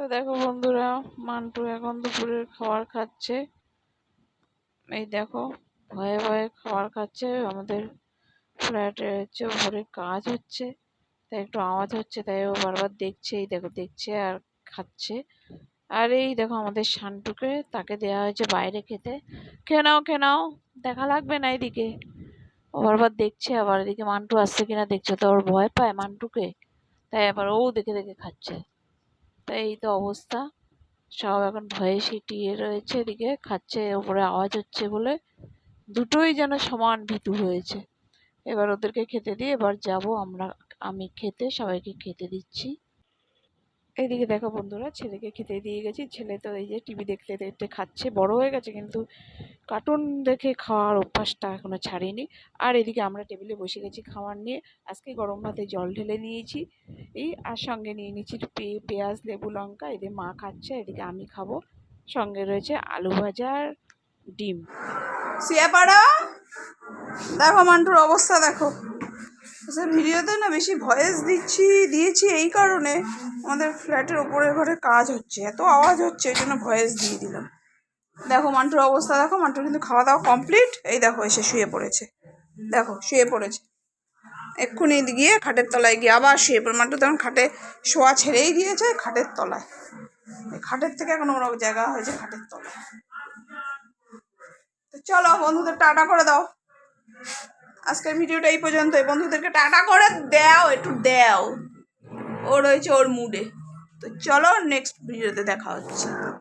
তো দেখো বন্ধুরা, মান্টু এখন দুপুরের খাবার খাচ্ছে। এই দেখো, ভয়ে ভয়ে খাবার খাচ্ছে। আমাদের ফ্ল্যাটে হচ্ছে ভোরে কাজ হচ্ছে, তাই একটু আওয়াজ হচ্ছে, তাই ও বারবার দেখছে, এই দেখো দেখছে আর খাচ্ছে। আর এই দেখো আমাদের শান্টুকে, তাকে দেওয়া হয়েছে বাইরে খেতে। খেয়ে নাও খেয়ে নাও, দেখা লাগবে না এদিকে। ও বারবার দেখছে, আবার এদিকে মান্টু আসছে কিনা দেখছে তো, ওর ভয় পায় মান্টুকে। তাই আবার ও দেখে দেখে খাচ্ছে। তাই এই তো অবস্থা। সব এখন ভয়ে সিটিয়ে রয়েছে এদিকে, খাচ্ছে, ওপরে আওয়াজ হচ্ছে বলে দুটোই যেন সমান ভীতু হয়েছে। এবার ওদেরকে খেতে দিয়ে এবার যাব আমরা, আমি খেতে, সবাইকে খেতে দিচ্ছি। এইদিকে দেখো বন্ধুরা, ছেলেকে খেতে দিয়ে গেছি। ছেলে তো এই যে টিভি দেখতে দেখতে খাচ্ছে, বড় হয়ে গেছে কিন্তু কার্টুন দেখে খাওয়ার অভ্যাসটা এখনও ছাড়িনি। আর এদিকে আমরা টেবিলে বসে গেছি খাওয়ার নিয়ে। আজকে গরম ভাতে জল ঢেলে নিয়েছি। এই আর সঙ্গে নিয়ে নিয়েছি পে- পেঁয়াজ, লেবু, লঙ্কা এদিকে মা খাচ্ছে, এদিকে আমি খাব। সঙ্গে রয়েছে আলু ভাজা আর ডিম। শুয়ে পড়ো, দেখো মান্টুর অবস্থা দেখো। সে ভিডিওতে না বেশি ভয়েস দিচ্ছি, দিয়েছি এই কারণে আমাদের ফ্ল্যাটের ওপরের ঘরে কাজ হচ্ছে, এত আওয়াজ হচ্ছে, এই জন্য ভয়েস দিয়ে দিলাম। দেখো মান্টুর অবস্থা, দেখো মান্টুর কিন্তু খাওয়া দাওয়া কমপ্লিট এই দেখো এসে শুয়ে পড়েছে। দেখো, শুয়ে পড়েছে। এক্ষুনি গিয়ে খাটের তলায় গিয়ে আবার শুয়ে পড়ে মান্টু তখন খাটে শোয়া ছেড়েই দিয়েছে খাটের তলায়। খাটের থেকে এখন ওর জায়গা হয়েছে খাটের তলায়। তো চলো বন্ধুদের টাটা করে দাও। আজকের ভিডিওটা এই পর্যন্তই। বন্ধুদেরকে টাটা করে দাও, একটু দাও। ও রয়েছে ওর মুডে তো চলো নেক্সট ভিডিওতে দেখা হচ্ছে।